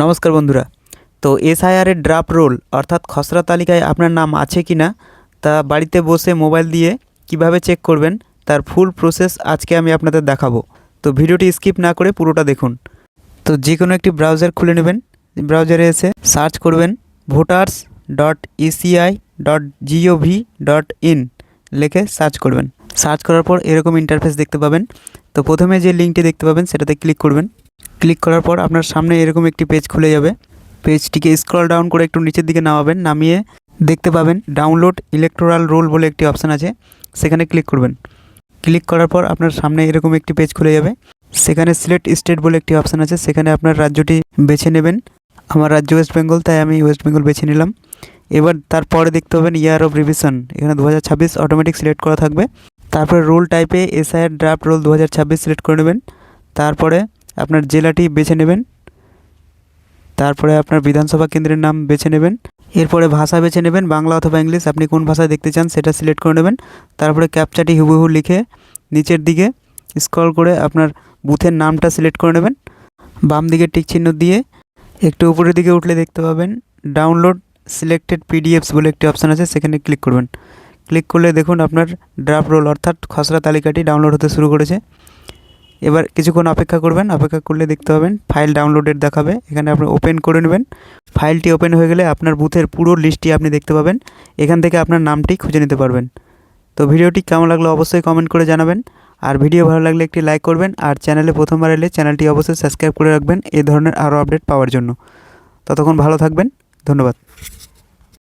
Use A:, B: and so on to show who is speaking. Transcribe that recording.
A: নমস্কার বন্ধুরা। তো এসআইআরের ড্রাফট রোল অর্থাৎ খসড়া তালিকায় আপনার নাম আছে কি না, তা বাড়িতে বসে মোবাইল দিয়ে কীভাবে চেক করবেন, তার ফুল প্রসেস আজকে আমি আপনাদের দেখাবো। তো ভিডিওটি স্কিপ না করে পুরোটা দেখুন। তো যে কোনো একটি ব্রাউজার খুলে নেবেন। ব্রাউজারে এসে সার্চ করবেন voters dot ECI dot GOV dot in লিখে সার্চ করবেন। সার্চ করার পর এরকম ইন্টারফেস দেখতে পাবেন। তো প্রথমে যে লিঙ্কটি দেখতে পাবেন, সেটাতে ক্লিক করবেন। ক্লিক করার পর আপনার সামনে এরকম একটি পেজ খুলে যাবে। পেজটিকে স্ক্রল ডাউন করে একটু নিচের দিকে নামাবেন, নামিয়ে দেখতে পাবেন ডাউনলোড ইলেকট্রাল রোল বলে একটি অপশান আছে, সেখানে ক্লিক করবেন। ক্লিক করার পর আপনার সামনে এরকম একটি পেজ খুলে যাবে। সেখানে সিলেক্ট স্টেট বলে একটি অপশান আছে, সেখানে আপনার রাজ্যটি বেছে নেবেন। আমার রাজ্য ওয়েস্ট বেঙ্গল, তাই আমি ওয়েস্ট বেঙ্গল বেছে নিলাম। এবার তারপরে দেখতে পাবেন ইয়ার অফ রিভিশন, এখানে দু হাজার ছাব্বিশ অটোমেটিক সিলেক্ট করা থাকবে। তারপরে রোল টাইপে এসআইয়ের ড্রাফট রোল দু হাজার ছাব্বিশ সিলেক্ট করে নেবেন। তারপরে আপনার জেলাটি বেছে নেবেন। তারপরে আপনার বিধানসভা কেন্দ্রের নাম বেছে নেবেন। এরপরে ভাষা বেছে নেবেন, বাংলা অথবা ইংলিশ। আপনি কোন ভাষায় দেখতে চান সেটা সিলেক্ট করে নেবেন। তারপরে ক্যাপচাটি হুবহু লিখে নিচের দিকে স্ক্রল করে আপনার বুথের নামটা সিলেক্ট করে নেবেন। বাম দিকে টিক চিহ্ন দিয়ে একটু উপরের দিকে উঠলে দেখতে পাবেন, ডাউনলোড সিলেক্টেড পিডিএফস বলে একটি অপশান আছে, সেখানে ক্লিক করবেন। ক্লিক করলে দেখুন আপনার ড্রাফট রোল অর্থাৎ খসড়া তালিকাটি ডাউনলোড হতে শুরু করেছে। এবার কিছুক্ষণ অপেক্ষা করবেন, অপেক্ষা করলে দেখতে পাবেন ফাইল ডাউনলোডের দেখাবে, এখানে আপনি ওপেন করে নেবেন। ফাইলটি ওপেন হয়ে গেলে আপনার বুথের পুরো লিস্টটি আপনি দেখতে পাবেন, এখান থেকে আপনার নামটি খুঁজে নিতে পারবেন। তো ভিডিওটি কেমন লাগল অবশ্যই কমেন্ট করে জানাবেন, আর ভিডিও ভালো লাগলে একটি লাইক করবেন, আর চ্যানেলে প্রথমবার এলে চ্যানেলটি অবশ্যই সাবস্ক্রাইব করে রাখবেন এই ধরনের আরও আপডেট পাওয়ার জন্য। ততক্ষণ ভালো থাকবেন, ধন্যবাদ।